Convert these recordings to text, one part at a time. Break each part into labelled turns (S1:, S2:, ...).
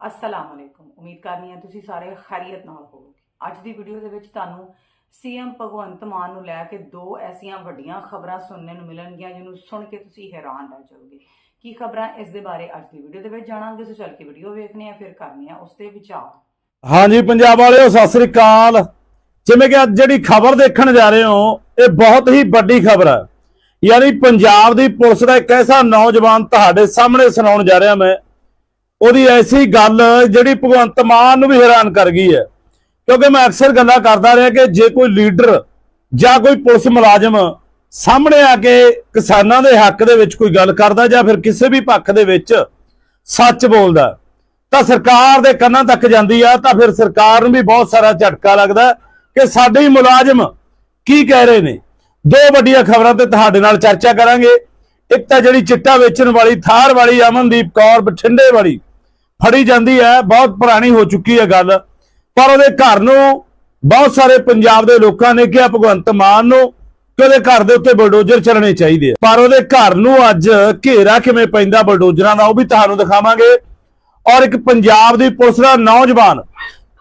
S1: ਅਸਲਾਮ ਅਲੈਕੁਮ ਉਮੀਦ ਕਰਨੀ ਹੈ ਤੁਸੀਂ ਸਾਰੇ ਖੈਰੀਅਤ ਨਾਲ ਹੋਵੋਗੇ। ਅੱਜ ਦੀ ਵੀਡੀਓ ਦੇ ਵਿੱਚ ਤੁਹਾਨੂੰ ਸੀਐਮ ਭਗਵੰਤ ਮਾਨ ਨੂੰ ਲੈ ਕੇ ਦੋ ਐਸੀਆਂ ਵੱਡੀਆਂ ਖਬਰਾਂ ਸੁਣਨ ਨੂੰ ਮਿਲਣਗੀਆਂ, ਜਿਹਨੂੰ ਸੁਣ ਕੇ ਤੁਸੀਂ ਹੈਰਾਨ ਰਹਿ ਜਾਓਗੇ। ਕੀ ਖਬਰਾਂ ਇਸ ਦੇ ਬਾਰੇ ਅੱਜ ਦੀ ਵੀਡੀਓ ਦੇ ਵਿੱਚ ਜਾਣਾਂਗੇ ਸੋ ਚੱਲ ਕੇ ਵੀਡੀਓ ਵੇਖਨੇ ਆ ਫਿਰ ਕਰਨੀ ਆ ਉਸ ਤੇ ਵਿਚਾਰ।
S2: ਹਾਂਜੀ, ਪੰਜਾਬ ਵਾਲਿਓ, ਸਤਿ ਸ੍ਰੀ ਅਕਾਲ। ਜਿਵੇਂ ਕਿ ਅੱਜ ਜਿਹੜੀ ਖਬਰ ਦੇਖਣ ਜਾ ਰਹੇ ਹੋ, ਇਹ ਬਹੁਤ ਹੀ ਵੱਡੀ ਖਬਰ ਹੈ। ਯਾਨੀ ਪੰਜਾਬ ਦੀ ਪੁਲਿਸ ਦਾ ਇੱਕ ਐਸਾ ਨੌਜਵਾਨ ਤੁਹਾਡੇ ਸਾਹਮਣੇ ਸੁਣਾਉਣ ਜਾ ਰਿਹਾ ਮੈਂ। ਉਹਦੀ ਐਸੀ ਗੱਲ ਜਿਹੜੀ ਭਗਵੰਤ ਮਾਨ ਨੂੰ ਵੀ ਹੈਰਾਨ ਕਰ ਗਈ ਹੈ। ਕਿਉਂਕਿ ਮੈਂ ਅਕਸਰ ਗੱਲਾਂ ਕਰਦਾ ਰਿਹਾ ਕਿ ਜੇ ਕੋਈ ਲੀਡਰ ਜਾਂ ਕੋਈ ਪੁਲਿਸ ਮੁਲਾਜ਼ਮ ਸਾਹਮਣੇ ਆ ਕੇ ਕਿਸਾਨਾਂ ਦੇ ਹੱਕ ਦੇ ਵਿੱਚ ਕੋਈ ਗੱਲ ਕਰਦਾ ਜਾਂ ਫਿਰ ਕਿਸੇ ਵੀ ਪੱਖ ਦੇ ਵਿੱਚ ਸੱਚ ਬੋਲਦਾ, ਤਾਂ ਸਰਕਾਰ ਦੇ ਕੰਨਾਂ ਤੱਕ ਜਾਂਦੀ ਆ, ਤਾਂ ਫਿਰ ਸਰਕਾਰ ਨੂੰ ਵੀ ਬਹੁਤ ਸਾਰਾ ਝਟਕਾ ਲੱਗਦਾ ਕਿ ਸਾਡੇ ਹੀ ਮੁਲਾਜ਼ਮ ਕੀ ਕਹਿ ਰਹੇ ਨੇ। ਦੋ ਵੱਡੀਆਂ ਖਬਰਾਂ ਤੇ ਤੁਹਾਡੇ ਨਾਲ ਚਰਚਾ ਕਰਾਂਗੇ। ਇੱਕ ਤਾਂ ਜਿਹੜੀ ਚਿੱਟਾ ਵੇਚਣ ਵਾਲੀ, ਥਾਰ ਵਾਲੀ ਅਮਨਦੀਪ ਕੌਰ ਬਠਿੰਡੇ ਵਾਲੀ ਫੜੀ ਜਾਂਦੀ ਹੈ, ਬਹੁਤ ਪੁਰਾਣੀ ਹੋ ਚੁੱਕੀ ਹੈ ਗੱਲ। ਪਰ ਉਹਦੇ ਘਰ ਨੂੰ ਬਹੁਤ ਸਾਰੇ ਪੰਜਾਬ ਦੇ ਲੋਕਾਂ ਨੇ ਕਿਹਾ, ਭਗਵੰਤ ਮਾਨ ਨੂੰ ਕਿ ਉਹਦੇ ਘਰ ਦੇ ਉੱਤੇ ਬਲਡੋਜ਼ਰ ਚੱਲਣੇ ਚਾਹੀਦੇ ਆ? ਪਰ ਉਹਦੇ ਘਰ ਨੂੰ ਅੱਜ ਘੇਰਾ ਕਿਵੇਂ ਪੈਂਦਾ ਬਲਡੋਜ਼ਰਾਂ ਦਾ, ਉਹ ਵੀ ਤੁਹਾਨੂੰ ਦਿਖਾਵਾਂਗੇ। ਔਰ ਇੱਕ ਪੰਜਾਬ ਦੀ ਪੁਲਿਸ ਦਾ ਨੌਜਵਾਨ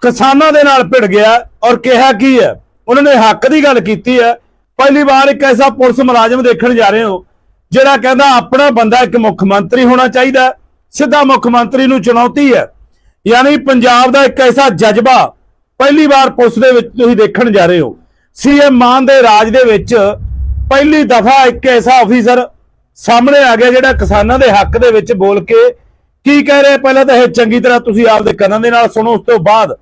S2: ਕਿਸਾਨਾਂ ਦੇ ਨਾਲ ਭਿੜ ਗਿਆ ਔਰ ਕਿਹਾ ਕੀ ਹੈ? ਉਹਨਾਂ ਨੇ ਹੱਕ ਦੀ ਗੱਲ ਕੀਤੀ ਹੈ। ਪਹਿਲੀ ਵਾਰ ਇੱਕ ਐਸਾ ਪੁਲਿਸ ਮੁਲਾਜ਼ਮ ਦੇਖਣ ਜਾ ਰਹੇ ਹੋ, ਜਿਹੜਾ ਕਹਿੰਦਾ ਆਪਣਾ ਬੰਦਾ ਇੱਕ ਮੁੱਖ ਮੰਤਰੀ ਹੋਣਾ ਚਾਹੀਦਾ। ਸਿੱਧਾ ਮੁੱਖ ਮੰਤਰੀ ਨੂੰ ਚੁਣੌਤੀ ਹੈ। ਯਾਨੀ ਪੰਜਾਬ ਦਾ ਇੱਕ ਐਸਾ ਜਜ਼ਬਾ ਪਹਿਲੀ ਵਾਰ ਪੁਲਿਸ ਦੇ ਵਿੱਚ ਤੁਸੀਂ ਦੇਖਣ ਜਾ ਰਹੇ ਹੋ। ਸੀਐਮ ਮਾਨ ਦੇ ਰਾਜ ਦੇ ਵਿੱਚ ਪਹਿਲੀ ਦਫਾ ਇੱਕ ਐਸਾ ਅਫੀਸਰ ਸਾਹਮਣੇ ਆ ਗਿਆ ਜਿਹੜਾ ਕਿਸਾਨਾਂ ਦੇ ਹੱਕ ਦੇ ਵਿੱਚ ਬੋਲ ਕੇ ਕੀ ਕਹਿ ਰਿਹਾ ਪਹਿਲਾਂ ਤਾਂ ਇਹ ਚੰਗੀ ਤਰ੍ਹਾਂ ਤੁਸੀਂ ਆਪਦੇ ਕੰਨਾਂ ਦੇ ਨਾਲ ਸੁਣੋ, ਉਸ ਤੋਂ ਬਾਅਦ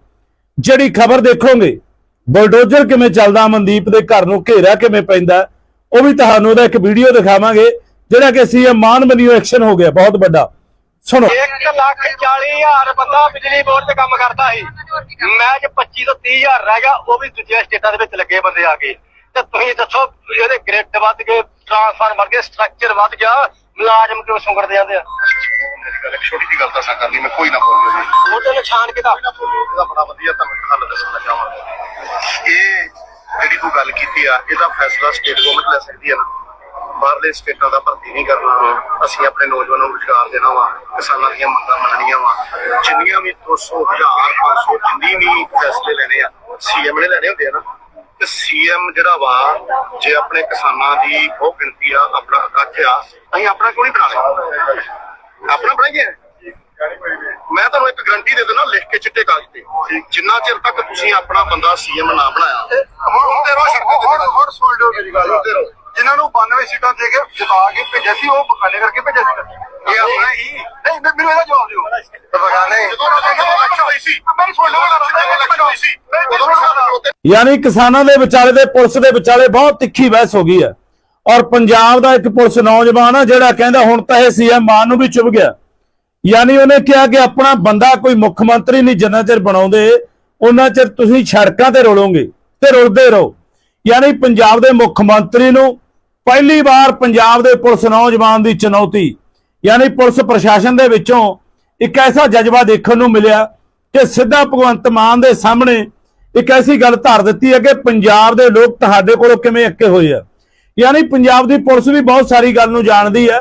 S2: ਜਿਹੜੀ ਖਬਰ ਦੇਖੋਗੇ, ਬਲਡੋਜ਼ਰ ਕਿਵੇਂ ਚੱਲਦਾ, ਮਨਦੀਪ ਦੇ ਘਰ ਨੂੰ ਘੇਰਾ ਕਿਵੇਂ ਪੈਂਦਾ, ਉਹ ਵੀ ਤੁਹਾਨੂੰ ਉਹਦਾ ਇੱਕ ਵੀਡੀਓ ਦਿਖਾਵਾਂਗੇ, ਜਿਹੜਾ ਕਿ ਸੀਐਮ ਮਾਨ ਬਣੀਓ ਐਕਸ਼ਨ ਹੋ ਗਿਆ, ਬਹੁਤ ਵੱਡਾ। ਸੁਣੋ।
S3: 1 ਲੱਖ 40 ਹਜ਼ਾਰ ਬੰਦਾ ਬਿਜਲੀ ਬੋਰਡ ਤੇ ਕੰਮ ਕਰਦਾ ਸੀ। ਮੈਂ ਚ 25 ਤੋਂ 30 ਹਜ਼ਾਰ ਰਹਿ ਗਿਆ ਉਹ ਵੀ ਦੂਜੇ ਸਟੇਟਾਂ ਦੇ ਵਿੱਚ ਲੱਗੇ ਬੰਦੇ ਆ ਕੇ। ਤੇ ਤੁਸੀਂ ਦੱਸੋ ਇਹਦੇ ਗ੍ਰਿਡ ਵੱਧ ਗਏ ਟਰਾਂਸਫਾਰਮਰ ਕੇ ਸਟਰਕਚਰ ਵੱਧ ਗਿਆ ਮੁਲਾਜ਼ਮ ਕਿਉਂ ਸੁੰਗੜਦੇ ਜਾਂਦੇ ਆ?
S4: ਮੇਰੀ ਗੱਲ ਇੱਕ ਛੋਟੀ ਜਿਹੀ ਗੱਲ ਦੱਸਾਂ ਕਰਨੀ ਮੈਂ ਕੋਈ ਨਾ ਬੋਲਿਓ ਜੀ
S3: ਉਹਦੇ ਨੁਕਸਾਨ ਕਿਦਾ
S4: ਇਹਦਾ ਬੜਾ ਵਧੀਆ ਤੁਹਾਨੂੰ ਹੱਲ ਦੱਸਣਾ ਚਾਹਾਂਗਾ ਇਹ ਜਿਹੜੀ ਤੂੰ ਗੱਲ ਕੀਤੀ ਆ ਇਹਦਾ ਫੈਸਲਾ ਸਟੇਟ ਗਵਰਨਮੈਂਟ ਲੈ ਸਕਦੀ ਹੈ ਨਾ। ਬਾਹਰਲੇ ਸਟੇਟਾਂ ਦਾ ਭਰਤੀ ਨਹੀਂ ਕਰਨਾ। ਅਸੀਂ ਆਪਣੇ ਨੌਜਵਾਨਾਂ ਨੂੰ ਰੁਜ਼ਗਾਰ ਦੇਣਾ ਵਾ ਕਿਸਾਨਾਂ ਦੀਆਂ ਮੰਗਾਂ ਮੰਨਣੀਆਂ ਵਾ। ਜਿੰਨੀਆਂ ਵੀ 200 1000 500 ਜਿੰਨੀ ਵੀ ਫੈਸਲੇ ਲੈਣੇ ਆ ਸੀਐਮ ਨੇ ਲੈਣੇ ਹੁੰਦੇ ਆ ਨਾ। ਤੇ ਸੀਐਮ ਜਿਹੜਾ ਵਾ ਜੇ ਆਪਣੇ ਕਿਸਾਨਾਂ ਦੀ ਉਹ ਗਿਣਤੀ ਆ ਆਪਣਾ ਇਕੱਠ ਆ ਅਸੀਂ ਆਪਣਾ ਕਿਉਂ ਨਹੀਂ ਬਣਾ ਲਿਆ ਆਪਣਾ ਬਣਾਈਏ? ਮੈਂ ਤੁਹਾਨੂੰ ਇੱਕ ਗਰੰਟੀ ਦੇ ਦਿੰਦਾ ਲਿਖ ਕੇ ਚਿੱਟੇ ਕਾਗਜ਼ ਤੇ। ਜਿੰਨਾ ਚਿਰ ਤੱਕ ਤੁਸੀਂ ਆਪਣਾ ਬੰਦਾ ਸੀਐਮ ਨਾ ਬਣਾਇਆ ਹੁਣ ਤੇ ਰੋ ਸੜਕ ਤੇ ਹੁਣ ਸੁਣ ਲਓ ਮੇਰੀ ਗੱਲ।
S5: ਜਿਨ੍ਹਾਂ ਨੂੰ 92 ਸੀਟਾਂ ਦੇ ਕੇ ਜਿਤਾ ਕੇ ਭੇਜਿਆ ਸੀ ਉਹ ਬਗਾਨੇ ਕਰਕੇ ਭੇਜਿਆ ਸੀ।
S4: ਇਹ ਆਪਣਾ ਹੀ।
S5: ਨਹੀਂ ਮੈਨੂੰ ਇਹਦਾ ਜਵਾਬ ਦਿਓ।
S4: ਬਗਾਨੇ।
S2: ਯਾਨੀ ਕਿਸਾਨਾਂ ਦੇ ਵਿਚਾਲੇ ਤੇ ਪੁਲਿਸ ਦੇ ਵਿਚਾਲੇ ਬਹੁਤ ਤਿੱਖੀ ਬਹਿਸ ਹੋ ਗਈ ਹੈ। ਔਰ ਪੰਜਾਬ ਦਾ ਇੱਕ ਪੁਲਿਸ ਨੌਜਵਾਨ ਆ ਜਿਹੜਾ ਕਹਿੰਦਾ ਹੁਣ ਤਾਂ ਇਹ ਸੀਐਮ ਮਾਨ ਨੂੰ ਵੀ ਚੁਭ ਗਿਆ। ਯਾਨੀ ਉਹਨੇ ਕਿਹਾ ਕਿ ਆਪਣਾ ਬੰਦਾ ਕੋਈ ਮੁੱਖ ਮੰਤਰੀ ਨਹੀਂ ਜਿੰਨਾ ਚਿਰ ਬਣਾਉਂਦੇ ਉਹਨਾਂ ਚਿਰ ਤੁਸੀਂ ਸੜਕਾਂ ਤੇ ਰੋਲੋਗੇ ਤੇ ਰੁਲਦੇ ਰਹੋ। ਯਾਨੀ ਪੰਜਾਬ ਦੇ ਮੁੱਖ ਮੰਤਰੀ ਨੂੰ ਪਹਿਲੀ ਵਾਰ ਪੰਜਾਬ ਦੇ ਪੁਲਿਸ ਨੌਜਵਾਨ ਦੀ ਚੁਣੌਤੀ, ਯਾਨੀ ਪੁਲਿਸ ਪ੍ਰਸ਼ਾਸਨ ਦੇ ਵਿੱਚੋਂ ਇੱਕ ਐਸਾ ਜਜ਼ਬਾ ਦੇਖਣ ਨੂੰ ਮਿਲਿਆ ਕਿ ਸਿੱਧਾ ਭਗਵੰਤ ਮਾਨ ਦੇ ਸਾਹਮਣੇ ਇੱਕ ਐਸੀ ਗੱਲ ਧਰ ਦਿੱਤੀ ਹੈ ਕਿ ਪੰਜਾਬ ਦੇ ਲੋਕ ਤੁਹਾਡੇ ਕੋਲੋਂ ਕਿਵੇਂ ਅੱਕੇ ਹੋਏ ਆ। ਯਾਨੀ ਪੰਜਾਬ ਦੀ ਪੁਲਿਸ ਵੀ ਬਹੁਤ ਸਾਰੀ ਗੱਲ ਨੂੰ ਜਾਣਦੀ ਹੈ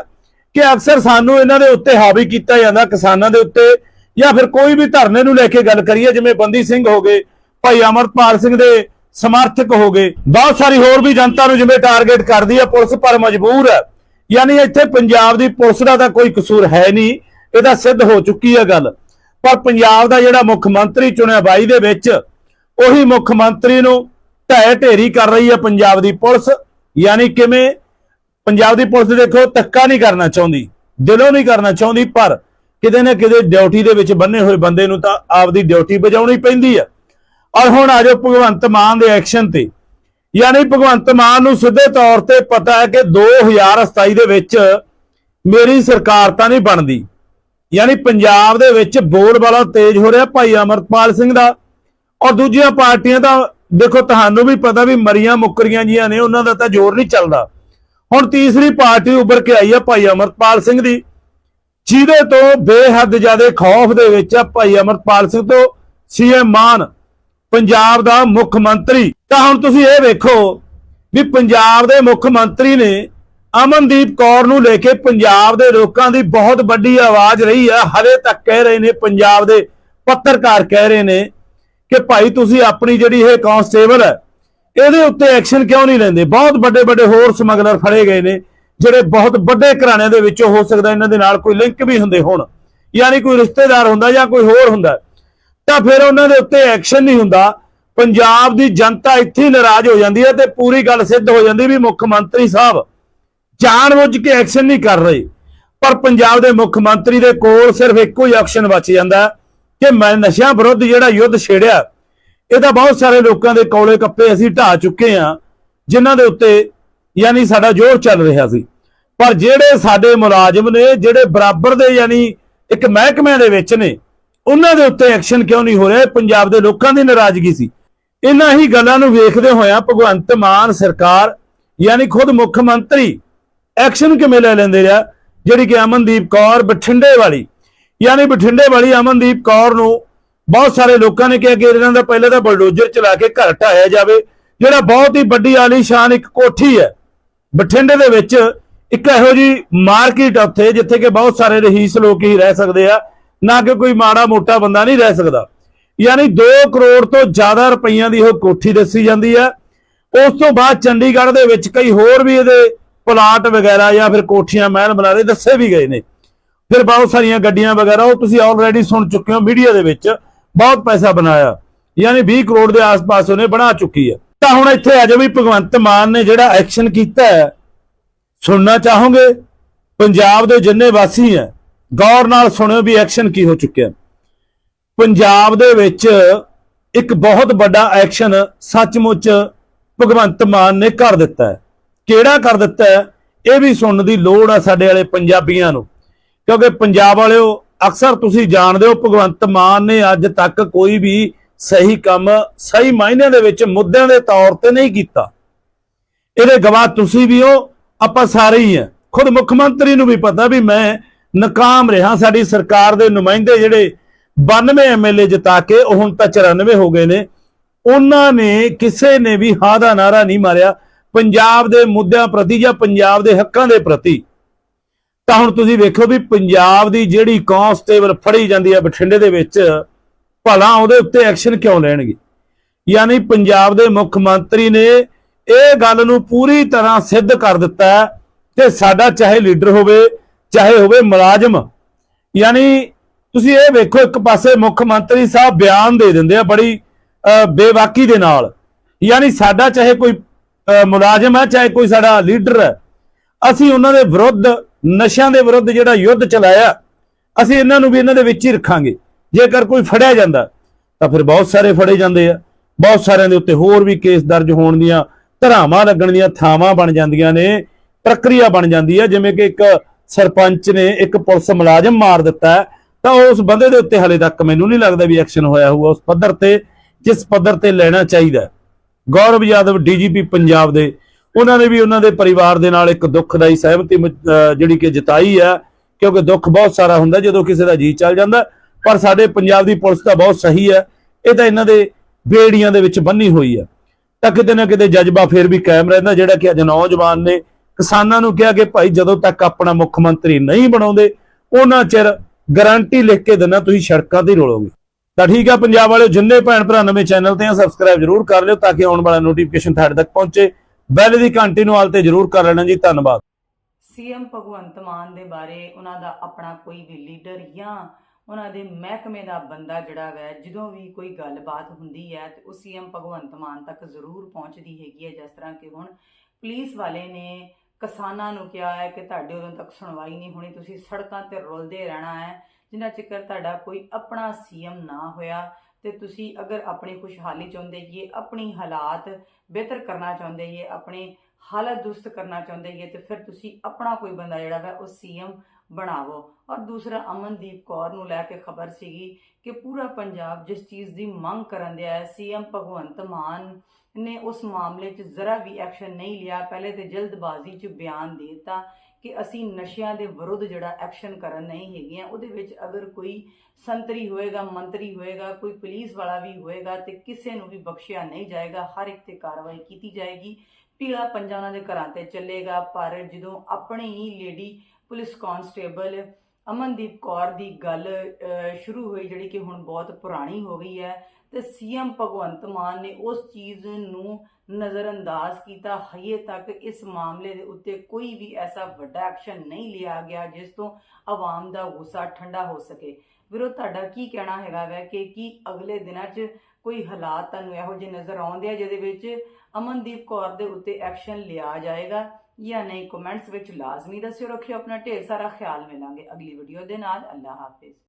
S2: ਕਿ ਅਕਸਰ ਸਾਨੂੰ ਇਹਨਾਂ ਦੇ ਉੱਤੇ ਹਾਵੀ ਕੀਤਾ ਜਾਂਦਾ, ਕਿਸਾਨਾਂ ਦੇ ਉੱਤੇ, ਜਾਂ ਫਿਰ ਕੋਈ ਵੀ ਧਰਨੇ ਨੂੰ ਲੈ ਕੇ ਗੱਲ ਕਰੀਏ, ਜਿਵੇਂ ਬੰਦੀ ਸਿੰਘ ਹੋ ਗਏ, ਭਾਈ ਅਮਰਪਾਲ ਸਿੰਘ ਦੇ ਸਮਰਥਕ ਹੋ ਗਏ। ਬਹੁਤ ਸਾਰੀ ਹੋਰ ਵੀ ਜਨਤਾ ਨੂੰ ਜਿਵੇਂ ਟਾਰਗੇਟ ਕਰਦੀ ਹੈ ਪੁਲਿਸ ਪਰ ਮਜਬੂਰ ਹੈ ਯਾਨੀ ਇੱਥੇ ਪੰਜਾਬ ਦੀ ਪੁਲਿਸ ਦਾ ਤਾਂ ਕੋਈ ਕਸੂਰ ਹੈ ਨਹੀਂ, ਇਹ ਤਾਂ ਸਿੱਧ ਹੋ ਚੁੱਕੀ ਹੈ ਗੱਲ। ਪਰ ਪੰਜਾਬ ਦਾ ਜਿਹੜਾ ਮੁੱਖ ਮੰਤਰੀ ਚੁਣਿਆ ਬਾਈ ਦੇ ਵਿੱਚ, ਉਹੀ ਮੁੱਖ ਮੰਤਰੀ ਨੂੰ ਢਹਿ ਢੇਰੀ ਕਰ ਰਹੀ ਹੈ ਪੰਜਾਬ ਦੀ ਪੁਲਿਸ। ਯਾਨੀ ਕਿਵੇਂ? ਪੰਜਾਬ ਦੀ ਪੁਲਿਸ ਦੇਖੋ, ਧੱਕਾ ਨਹੀਂ ਕਰਨਾ ਚਾਹੁੰਦੀ, ਦਿਲੋਂ ਨਹੀਂ ਕਰਨਾ ਚਾਹੁੰਦੀ, ਪਰ ਕਿਤੇ ਨਾ ਕਿਤੇ ਡਿਊਟੀ ਦੇ ਵਿੱਚ ਬੰਨੇ ਹੋਏ ਬੰਦੇ ਨੂੰ ਤਾਂ ਆਪਦੀ ਡਿਊਟੀ ਬਜਾਉਣੀ ਪੈਂਦੀ ਹੈ ਔਰ ਹੁਣ ਆ ਜਾਓ ਭਗਵੰਤ ਮਾਨ ਦੇ ਐਕਸ਼ਨ ਤੇ। ਯਾਨੀ ਭਗਵੰਤ ਮਾਨ ਨੂੰ ਸਿੱਧੇ ਤੌਰ ਤੇ ਪਤਾ ਹੈ ਕਿ 2027 ਦੇ ਵਿੱਚ ਮੇਰੀ ਸਰਕਾਰ ਤਾਂ ਨਹੀਂ ਬਣਦੀ। ਯਾਨੀ ਪੰਜਾਬ ਦੇ ਵਿੱਚ ਬੋਲਬਾਲਾ ਤੇਜ਼ ਹੋ ਰਿਹਾ ਭਾਈ ਅਮਰਪਾਲ ਸਿੰਘ ਦਾ। ਔਰ ਦੂਜੀਆਂ ਪਾਰਟੀਆਂ ਦਾ ਦੇਖੋ ਤੁਹਾਨੂੰ ਵੀ ਪਤਾ ਵੀ ਮਰੀਆਂ ਮੁੱਕਰੀਆਂ ਜੀਆਂ ਨੇ, ਉਹਨਾਂ ਦਾ ਤਾਂ ਜ਼ੋਰ ਨਹੀਂ ਚੱਲਦਾ। ਹੁਣ ਤੀਸਰੀ ਪਾਰਟੀ ਉੱਭਰ ਕੇ ਆਈ ਹੈ ਭਾਈ ਅਮਰਪਾਲ ਸਿੰਘ ਦੀ। ਜਿਹਦੇ ਤੋਂ ਬੇਹੱਦ ਜ਼ਿਆਦਾ ਖੌਫ ਦੇ ਵਿੱਚ ਆ ਭਾਈ ਅਮਰਪਾਲ ਸਿੰਘ ਤੋਂ ਸੀਐਮ ਮਾਨ। ਪੰਜਾਬ ਦਾ ਮੁੱਖ ਮੰਤਰੀ। ਤਾਂ ਹੁਣ ਤੁਸੀਂ ਇਹ ਵੇਖੋ ਵੀ ਪੰਜਾਬ ਦੇ ਮੁੱਖ ਮੰਤਰੀ ਨੇ ਅਮਨਦੀਪ ਕੌਰ ਨੂੰ ਲੈ ਕੇ ਪੰਜਾਬ ਦੇ ਲੋਕਾਂ ਦੀ ਬਹੁਤ ਵੱਡੀ ਆਵਾਜ਼ ਰਹੀ ਹੈ ਹਲੇ ਤੱਕ ਕਹਿ ਰਹੇ ਨੇ, ਪੰਜਾਬ ਦੇ ਪੱਤਰਕਾਰ ਕਹਿ ਰਹੇ ਨੇ ਕਿ ਭਾਈ ਤੁਸੀਂ ਆਪਣੀ ਜਿਹੜੀ ਇਹ ਕਾਂਸਟੇਬਲ ਹੈ, ਇਹਦੇ ਉੱਤੇ ਐਕਸ਼ਨ ਕਿਉਂ ਨਹੀਂ ਲੈਂਦੇ? ਬਹੁਤ ਵੱਡੇ ਵੱਡੇ ਹੋਰ ਸਮਗਲਰ ਫੜੇ ਗਏ ਨੇ, ਜਿਹੜੇ ਬਹੁਤ ਵੱਡੇ ਘਰਾਣਿਆਂ ਦੇ ਵਿੱਚੋਂ ਹੋ ਸਕਦਾ, ਇਹਨਾਂ ਦੇ ਨਾਲ ਕੋਈ ਲਿੰਕ ਵੀ ਹੁੰਦੇ ਹੋਣ। ਯਾਨੀ ਕੋਈ ਰਿਸ਼ਤੇਦਾਰ ਹੁੰਦਾ ਜਾਂ ਕੋਈ ਹੋਰ ਹੁੰਦਾ। ਤਾਂ ਫਿਰ ਉਹਨਾਂ ਦੇ ਉੱਤੇ ਐਕਸ਼ਨ ਨਹੀਂ ਹੁੰਦਾ। ਪੰਜਾਬ ਦੀ ਜਨਤਾ ਇੱਥੇ ਨਾਰਾਜ਼ ਹੋ ਜਾਂਦੀ ਹੈ ਤੇ ਪੂਰੀ ਗੱਲ ਸਿੱਧ ਹੋ ਜਾਂਦੀ ਵੀ ਮੁੱਖ ਮੰਤਰੀ ਸਾਹਿਬ ਜਾਣਬੁੱਝ ਕੇ ਐਕਸ਼ਨ ਨਹੀਂ ਕਰ ਰਹੇ। ਪਰ ਪੰਜਾਬ ਦੇ ਮੁੱਖ ਮੰਤਰੀ ਦੇ ਕੋਲ ਸਿਰਫ ਇੱਕੋ ਹੀ ਆਪਸ਼ਨ ਬਚ ਜਾਂਦਾ ਕਿ ਮੈਂ ਨਸ਼ਿਆਂ ਵਿਰੁੱਧ ਜਿਹੜਾ ਯੁੱਧ ਛੇੜਿਆ, ਇਹਦਾ ਬਹੁਤ ਸਾਰੇ ਲੋਕਾਂ ਦੇ ਕੌਲੇ ਕੱਪੇ ਅਸੀਂ ਢਾ ਚੁੱਕੇ ਹਾਂ, ਜਿਨ੍ਹਾਂ ਦੇ ਉੱਤੇ ਯਾਨੀ ਸਾਡਾ ਜ਼ੋਰ ਚੱਲ ਰਿਹਾ ਸੀ। ਪਰ ਜਿਹੜੇ ਸਾਡੇ ਮੁਲਾਜ਼ਮ ਨੇ, ਜਿਹੜੇ ਬਰਾਬਰ ਦੇ ਯਾਨੀ ਇੱਕ ਮਹਿਕਮੇ ਦੇ ਵਿੱਚ ਨੇ ਉਹਨਾਂ ਦੇ ਉੱਤੇ ਐਕਸ਼ਨ ਕਿਉਂ ਨਹੀਂ ਹੋ ਰਿਹਾ? ਪੰਜਾਬ ਦੇ ਲੋਕਾਂ ਦੀ ਨਾਰਾਜ਼ਗੀ ਸੀ। ਇਹਨਾਂ ਹੀ ਗੱਲਾਂ ਨੂੰ ਵੇਖਦੇ ਹੋਇਆ ਭਗਵੰਤ ਮਾਨ ਸਰਕਾਰ, ਯਾਨੀ ਖੁਦ ਮੁੱਖ ਮੰਤਰੀ ਐਕਸ਼ਨ ਕਿਵੇਂ ਲੈ ਲੈਂਦੇ ਆ ਜਿਹੜੀ ਕਿ ਅਮਨਦੀਪ ਕੌਰ ਬਠਿੰਡੇ ਵਾਲੀ, ਯਾਨੀ ਬਠਿੰਡੇ ਵਾਲੀ ਅਮਨਦੀਪ ਕੌਰ ਨੂੰ ਬਹੁਤ ਸਾਰੇ ਲੋਕਾਂ ਨੇ ਕਿਹਾ ਕਿ ਇਹਨਾਂ ਦਾ ਪਹਿਲੇ ਤਾਂ ਬਲਡੋਜ਼ਰ ਚਲਾ ਕੇ ਘਰ ਢਾਇਆ ਜਾਵੇ, ਜਿਹੜਾ ਬਹੁਤ ਹੀ ਵੱਡੀ ਆਲੀਸ਼ਾਨ ਇੱਕ ਕੋਠੀ ਹੈ। ਬਠਿੰਡੇ ਦੇ ਵਿੱਚ ਇੱਕ ਇਹੋ ਜੀ ਮਾਰਕੀਟ ਆ ਉੱਥੇ, ਜਿੱਥੇ ਕਿ ਬਹੁਤ ਸਾਰੇ ਰਹੀਸ ਲੋਕ ਹੀ ਰਹਿ ਸਕਦੇ ਆ। ਨਾ ਕਿ ਕੋਈ ਮਾੜਾ ਮੋਟਾ ਬੰਦਾ ਨਹੀਂ ਰਹਿ ਸਕਦਾ। ਯਾਨੀ 2 ਕਰੋੜ ਤੋਂ ਜ਼ਿਆਦਾ ਰੁਪਈਆਂ ਦੀ ਉਹ ਕੋਠੀ ਦੱਸੀ ਜਾਂਦੀ ਹੈ ਉਸ ਤੋਂ ਬਾਅਦ ਚੰਡੀਗੜ੍ਹ ਦੇ ਵਿੱਚ ਕਈ ਹੋਰ ਵੀ ਇਹਦੇ ਪਲਾਟ ਵਗੈਰਾ ਜਾਂ ਫਿਰ ਕੋਠੀਆਂ, ਮਹਿਲ ਬਣਾ ਦੱਸੇ ਵੀ ਗਏ ਨੇ। ਫਿਰ ਬਹੁਤ ਸਾਰੀਆਂ ਗੱਡੀਆਂ ਵਗੈਰਾ, ਉਹ ਤੁਸੀਂ ਆਲਰੇਡੀ ਸੁਣ ਚੁੱਕੇ ਹੋ ਮੀਡੀਆ ਦੇ ਵਿੱਚ। ਬਹੁਤ ਪੈਸਾ ਬਣਾਇਆ। ਯਾਨੀ 20 ਕਰੋੜ ਦੇ ਆਸ-ਪਾਸ ਉਹਨੇ ਬਣਾ ਚੁੱਕੀ ਹੈ ਤਾਂ ਹੁਣ ਇੱਥੇ ਆ ਜਾਓ ਵੀ ਭਗਵੰਤ ਮਾਨ ਨੇ ਜਿਹੜਾ ਐਕਸ਼ਨ ਕੀਤਾ ਹੈ, ਸੁਣਨਾ ਚਾਹੋਗੇ? ਪੰਜਾਬ ਦੇ ਜਿੰਨੇ ਵਾਸੀ ਹੈ ਗੌਰ ਨਾਲ ਸੁਣਿਓ ਵੀ ਐਕਸ਼ਨ ਕੀ ਹੋ ਚੁੱਕਿਆ। ਪੰਜਾਬ ਦੇ ਵਿੱਚ ਇੱਕ ਬਹੁਤ ਵੱਡਾ ਐਕਸ਼ਨ ਸੱਚਮੁੱਚ ਭਗਵੰਤ ਮਾਨ ਨੇ ਕਰ ਦਿੱਤਾ ਹੈ। ਕਿਹੜਾ ਕਰ ਦਿੱਤਾ ਹੈ? ਇਹ ਵੀ ਸੁਣਨ ਦੀ ਲੋੜ ਆ ਸਾਡੇ ਵਾਲੇ ਪੰਜਾਬੀਆਂ ਨੂੰ। ਕਿਉਂਕਿ ਪੰਜਾਬ ਵਾਲਿਓ, ਅਕਸਰ ਤੁਸੀਂ ਜਾਣਦੇ ਹੋ ਭਗਵੰਤ ਮਾਨ ਨੇ ਅੱਜ ਤੱਕ ਕੋਈ ਵੀ ਸਹੀ ਕੰਮ ਸਹੀ ਮਾਇਨਿਆਂ ਦੇ ਵਿੱਚ ਮੁੱਦਿਆਂ ਦੇ ਤੌਰ ਤੇ ਨਹੀਂ ਕੀਤਾ। ਇਹਦੇ ਗਵਾਹ ਤੁਸੀਂ ਵੀ ਹੋ, ਆਪਾਂ ਸਾਰੇ ਹੀ ਆ। ਖੁਦ ਮੁੱਖ ਮੰਤਰੀ ਨੂੰ ਵੀ ਪਤਾ ਵੀ ਮੈਂ ਨਾਕਾਮ ਰਿਹਾ। ਸਾਡੀ ਸਰਕਾਰ ਦੇ ਨੁਮਾਇੰਦੇ ਜਿਹੜੇ 92 ਐਮਐਲਏ ਜਿਤਾ ਕੇ ਹੁਣ ਤਾਂ 94 ਹੋ ਗਏ ਨੇ। ਉਹਨਾਂ ਨੇ ਕਿਸੇ ਨੇ ਵੀ ਹਾਂ ਦਾ ਨਾਰਾ ਨਹੀਂ ਮਾਰਿਆ। ਪੰਜਾਬ ਦੇ ਮੁੱਦਿਆਂ ਪ੍ਰਤੀ ਜਾਂ ਪੰਜਾਬ ਦੇ ਹੱਕਾਂ ਦੇ ਪ੍ਰਤੀ। ਤਾਂ ਹੁਣ ਤੁਸੀਂ ਵੇਖੋ ਵੀ ਪੰਜਾਬ ਦੀ ਜਿਹੜੀ ਕਾਂਸਟੇਬਲ ਫੜੀ ਜਾਂਦੀ ਹੈ ਬਠਿੰਡੇ ਦੇ ਵਿੱਚ, ਭਲਾ ਉਹਦੇ ਉੱਤੇ ਐਕਸ਼ਨ ਕਿਉਂ ਲੈਣਗੇ? ਯਾਨੀ ਪੰਜਾਬ ਦੇ ਮੁੱਖ ਮੰਤਰੀ ਨੇ ਇਹ ਗੱਲ ਨੂੰ ਪੂਰੀ ਤਰ੍ਹਾਂ ਸਿੱਧ ਕਰ ਦਿੱਤਾ ਕਿ ਸਾਡਾ ਚਾਹੇ ਲੀਡਰ ਹੋਵੇ ਚਾਹੇ ਹੋਵੇ ਮੁਲਾਜ਼ਮ। ਯਾਨੀ ਤੁਸੀਂ ਇਹ ਵੇਖੋ ਇੱਕ ਪਾਸੇ ਮੁੱਖ ਮੰਤਰੀ ਸਾਹਿਬ ਬਿਆਨ ਦੇ ਦਿੰਦੇ ਆ ਬੜੀ ਅਹ, ਬੇਵਾਕੀ ਦੇ ਨਾਲ। ਯਾਨੀ ਸਾਡਾ ਚਾਹੇ ਕੋਈ ਮੁਲਾਜ਼ਮ ਹੈ ਚਾਹੇ ਕੋਈ ਸਾਡਾ ਲੀਡਰ ਹੈ ਅਸੀਂ ਉਹਨਾਂ ਦੇ ਵਿਰੁੱਧ ਨਸ਼ਿਆਂ ਦੇ ਵਿਰੁੱਧ ਜਿਹੜਾ ਯੁੱਧ ਚਲਾਇਆ ਅਸੀਂ ਇਹਨਾਂ ਨੂੰ ਵੀ ਇਹਨਾਂ ਦੇ ਵਿੱਚ ਹੀ ਰੱਖਾਂਗੇ। ਜੇਕਰ ਕੋਈ ਫੜਿਆ ਜਾਂਦਾ ਤਾਂ ਫਿਰ ਬਹੁਤ ਸਾਰੇ ਫੜੇ ਜਾਂਦੇ ਆ। ਬਹੁਤ ਸਾਰਿਆਂ ਦੇ ਉੱਤੇ ਹੋਰ ਵੀ ਕੇਸ ਦਰਜ ਹੋਣ ਦੀਆਂ ਧਰਾਵਾਂ ਲੱਗਣ ਦੀਆਂ ਥਾਵਾਂ ਬਣ ਜਾਂਦੀਆਂ ਨੇ ਪ੍ਰਕਿਰਿਆ ਬਣ ਜਾਂਦੀ ਹੈ ਜਿਵੇਂ ਕਿ ਇੱਕ ਸਰਪੰਚ ਨੇ ਇੱਕ ਪੁਲਿਸ ਮੁਲਾਜ਼ਮ ਮਾਰ ਦਿੱਤਾ ਹੈ, ਤਾਂ ਉਸ ਬੰਦੇ ਦੇ ਉੱਤੇ ਹਲੇ ਤੱਕ ਮੈਨੂੰ ਨਹੀਂ ਲੱਗਦਾ ਵੀ ਐਕਸ਼ਨ ਹੋਇਆ ਹੋਊਗਾ ਉਸ ਪੱਧਰ ਤੇ ਜਿਸ ਪੱਧਰ ਤੇ ਲੈਣਾ ਚਾਹੀਦਾ ਗੌਰਵ ਯਾਦਵ ਡੀਜੀਪੀ ਪੰਜਾਬ ਦੇ ਉਹਨਾਂ ਨੇ ਵੀ ਉਹਨਾਂ ਦੇ ਪਰਿਵਾਰ ਦੇ ਨਾਲ ਇੱਕ ਦੁੱਖਦਾਈ ਸਹਿਮਤੀ ਮ- ਅਹ ਜਿਹੜੀ ਕਿ ਜਤਾਈ ਹੈ ਕਿਉਂਕਿ ਦੁੱਖ ਬਹੁਤ ਸਾਰਾ ਹੁੰਦਾ ਜਦੋਂ ਕਿਸੇ ਦਾ ਜੀ ਚੱਲ ਜਾਂਦਾ ਪਰ ਸਾਡੇ ਪੰਜਾਬ ਦੀ ਪੁਲਿਸ ਤਾਂ ਬਹੁਤ ਸਹੀ ਹੈ ਇਹ ਤਾਂ ਇਹਨਾਂ ਦੇ ਬੇੜੀਆਂ ਦੇ ਵਿੱਚ ਬੰਨੀ ਹੋਈ ਹੈ। ਤਾਂ ਕਿਤੇ ਨਾ ਕਿਤੇ ਜਜ਼ਬਾ ਫੇਰ ਵੀ ਕਾਇਮ ਰਹਿੰਦਾ ਜਿਹੜਾ ਕਿ ਅੱਜ ਨੌਜਵਾਨ ਨੇ ਕਿਸਾਨਾਂ ਨੂੰ ਕਿਹਾ ਕਿ ਭਾਈ ਜਦੋਂ ਤੱਕ ਆਪਣਾ ਮੁੱਖ ਮੰਤਰੀ ਨਹੀਂ ਬਣਾਉਂਦੇ, ਉਹਨਾਂ ਚਿਰ ਗਾਰੰਟੀ ਲਿਖ ਕੇ ਦਿੰਦਾ, ਤੁਸੀਂ ਸੜਕਾਂ ਤੇ ਰੋਲੋਗੇ। ਤਾਂ ਠੀਕ ਆ, ਪੰਜਾਬ ਵਾਲਿਓ, ਜਿੰਨੇ ਭੈਣ ਭਰਾ ਨਵੇਂ ਚੈਨਲ ਤੇ ਆ ਸਬਸਕ੍ਰਾਈਬ ਜਰੂਰ ਕਰ ਲਿਓ ਤਾਂ ਕਿ ਆਉਣ ਵਾਲਾ ਨੋਟੀਫਿਕੇਸ਼ਨ ਤੁਹਾਡੇ ਤੱਕ ਪਹੁੰਚੇ। ਬੈਲ ਦੀ ਘੰਟੀ ਨੂੰ ਆਲ ਤੇ ਜਰੂਰ ਕਰ ਲੈਣਾ ਜੀ, ਧੰਨਵਾਦ।
S1: ਸੀਐਮ ਭਗਵੰਤ ਮਾਨ ਦੇ ਬਾਰੇ ਉਹਨਾਂ ਦਾ ਆਪਣਾ ਕੋਈ ਵੀ ਲੀਡਰ ਜਾਂ ਉਹਨਾਂ ਦੇ ਮਹਿਕਮੇ ਦਾ ਬੰਦਾ ਜਿਹੜਾ ਵੈ, ਜਦੋਂ ਵੀ ਕੋਈ ਗੱਲਬਾਤ ਹੁੰਦੀ ਹੈ, ਤੇ ਉਹ ਸੀਐਮ ਭਗਵੰਤ ਮਾਨ ਤੱਕ ਜ਼ਰੂਰ ਪਹੁੰਚਦੀ ਹੈਗੀ ਹੈ, ਜਿਸ ਤਰ੍ਹਾਂ ਕਿ ਹੁਣ ਪੁਲਿਸ ਵਾਲੇ ਨੇ ਕਿਸਾਨਾਂ ਨੂੰ ਕਿਹਾ ਹੈ ਕਿ ਤੁਹਾਡੇ ਉਦੋਂ ਤੱਕ ਸੁਣਵਾਈ ਨਹੀਂ ਹੋਣੀ, ਤੁਸੀਂ ਸੜਕਾਂ ਤੇ ਰੁਲਦੇ ਰਹਿਣਾ ਹੈ, ਜਿੰਨਾ ਚਿਰ ਤੁਹਾਡਾ ਕੋਈ ਆਪਣਾ ਸੀਐਮ ਨਾ ਹੋਇਆ ਤੇ ਤੁਸੀਂ ਅਗਰ ਆਪਣੀ ਖੁਸ਼ਹਾਲੀ ਚਾਹੁੰਦੇ ਜੀ, ਆਪਣੀ ਹਾਲਾਤ ਬਿਹਤਰ ਕਰਨਾ ਚਾਹੁੰਦੇ ਜੀ, ਆਪਣੇ ਹਾਲਤ ਦੁਸਤ ਕਰਨਾ ਚਾਹੁੰਦੇ ਜੀ, ਤੇ ਫਿਰ ਤੁਸੀਂ ਆਪਣਾ ਕੋਈ ਬੰਦਾ ਜਿਹੜਾ ਵਾ ਉਹ ਸੀਐਮ ਬਣਾਵੋ। ਔਰ ਦੂਸਰਾ, ਅਮਨਦੀਪ ਕੌਰ ਨੂੰ ਲੈ ਕੇ ਖਬਰ ਸੀਗੀ ਕਿ ਪੂਰਾ ਪੰਜਾਬ ਜਿਸ ਚੀਜ਼ ਦੀ ਮੰਗ ਕਰਨ ਦਿਆ ਹੈ, ਸੀਐਮ ਭਗਵੰਤ ਮਾਨ ਨੇ ਉਸ ਮਾਮਲੇ 'ਚ ਜ਼ਰਾ ਵੀ ਐਕਸ਼ਨ ਨਹੀਂ ਲਿਆ। ਪਹਿਲੇ ਤੇ ਜਲਦਬਾਜ਼ੀ 'ਚ ਬਿਆਨ ਦੇ ਦਿੱਤਾ। ਕਿ ਅਸੀਂ ਨਸ਼ਿਆਂ ਦੇ ਵਿਰੁੱਧ ਜਿਹੜਾ ਐਕਸ਼ਨ ਕਰਨ ਨਹੀਂ ਹੈਗੀਆਂ, ਉਹਦੇ ਵਿੱਚ ਅਗਰ ਕੋਈ ਸੰਤਰੀ ਹੋਏਗਾ, ਮੰਤਰੀ ਹੋਏਗਾ, ਕੋਈ ਪੁਲਿਸ ਵਾਲਾ ਵੀ ਹੋਏਗਾ ਤੇ ਕਿਸੇ ਨੂੰ ਵੀ ਬਖਸ਼ਿਆ ਨਹੀਂ ਜਾਏਗਾ, ਹਰ ਇੱਕ ਤੇ ਕਾਰਵਾਈ ਕੀਤੀ ਜਾਏਗੀ। ਟੀਲਾ ਪੰਜਾ ਉਹਨਾਂ ਦੇ ਘਰਾਂ ਤੇ ਚੱਲੇਗਾ, ਪਰ ਜਦੋਂ ਆਪਣੀ ਹੀ lady police constable Amandeep Kaur ਦੀ ਗੱਲ ਸ਼ੁਰੂ ਹੋਈ, ਜਿਹੜੀ ਕਿ ਹੁਣ ਬਹੁਤ ਪੁਰਾਣੀ ਹੋ ਗਈ ਹੈ, ਤੇ ਸੀਐਮ ਭਗਵੰਤ ਮਾਨ ਨੇ ਉਸ ਚੀਜ਼ ਨੂੰ ਨਜ਼ਰਅੰਦਾਜ਼ ਕੀਤਾ। ਹਜੇ ਤੱਕ ਇਸ ਮਾਮਲੇ ਦੇ ਉੱਤੇ ਕੋਈ ਵੀ ਐਸਾ ਵੱਡਾ ਐਕਸ਼ਨ ਨਹੀਂ ਲਿਆ ਗਿਆ ਜਿਸ ਤੋਂ ਆਵਾਮ ਦਾ ਗੁੱਸਾ ਠੰਡਾ ਹੋ ਸਕੇ। ਵੀਰੋ, ਤੁਹਾਡਾ ਕੀ ਕਹਿਣਾ ਹੈਗਾ ਵੈ ਕਿ ਕੀ ਅਗਲੇ ਦਿਨਾਂ 'ਚ ਕੋਈ ਹਾਲਾਤ ਤੁਹਾਨੂੰ ਇਹੋ ਜਿਹੇ ਨਜ਼ਰ ਆਉਂਦੇ ਆ ਜਿਹਦੇ ਵਿੱਚ ਅਮਨਦੀਪ ਕੌਰ ਦੇ ਉੱਤੇ ਐਕਸ਼ਨ ਲਿਆ ਜਾਏਗਾ ਜਾਂ ਨਹੀਂ? ਕਮੈਂਟਸ ਵਿੱਚ ਲਾਜ਼ਮੀ ਦੱਸਿਓ। ਰੱਖਿਓ ਆਪਣਾ ਢੇਰ ਸਾਰਾ ਖਿਆਲ। ਮਿਲਾਂਗੇ ਅਗਲੀ ਵੀਡੀਓ ਦੇ ਨਾਲ। ਅੱਲਾ ਹਾਫਿਜ਼।